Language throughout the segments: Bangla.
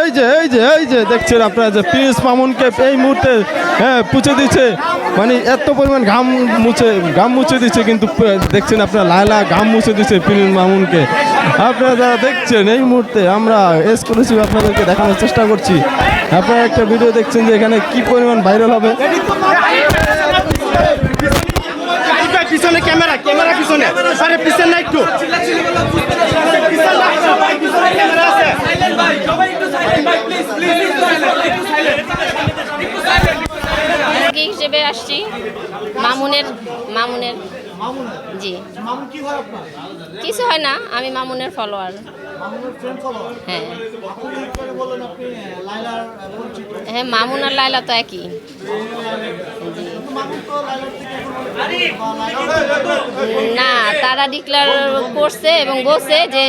এই যে এই যে এই যে, দেখছেন আপনারা যে প্রিন্স মামুনকে এই মুহূর্তে হ্যাঁ পুছে দিচ্ছে। মানে এত পরিমাণ ঘাম মুছে ঘাম মুছে দিচ্ছে কিন্তু, দেখছেন আপনারা, লায়লা ঘাম মুছে দিচ্ছে প্রিন্স মামুনকে আপনারা যারা দেখছেন এই মুহূর্তে আমরা এক্সক্লুসিভ আপনাদেরকে দেখানোর চেষ্টা করছি। আপনারা একটা ভিডিও দেখছেন যে এখানে কি পরিমাণ ভাইরাল হবে। পিছনে ক্যামেরা ক্যামেরা পিছনে। আরে পিছনে না একটু। হিসেবে আসছি। মামুনের মামুনের জি। কিছু হয় না আমি মামুনের ফলোয়ার হ্যাঁ। হ্যাঁ মামুন আর লাইলা তো একই। না তারা ডিক্লার করছে এবং বলছে যে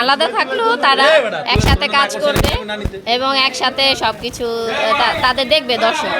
আলাদা থাকলেও তারা একসাথে কাজ করবে এবং একসাথে সব কিছু তাদের দেখবে দর্শক।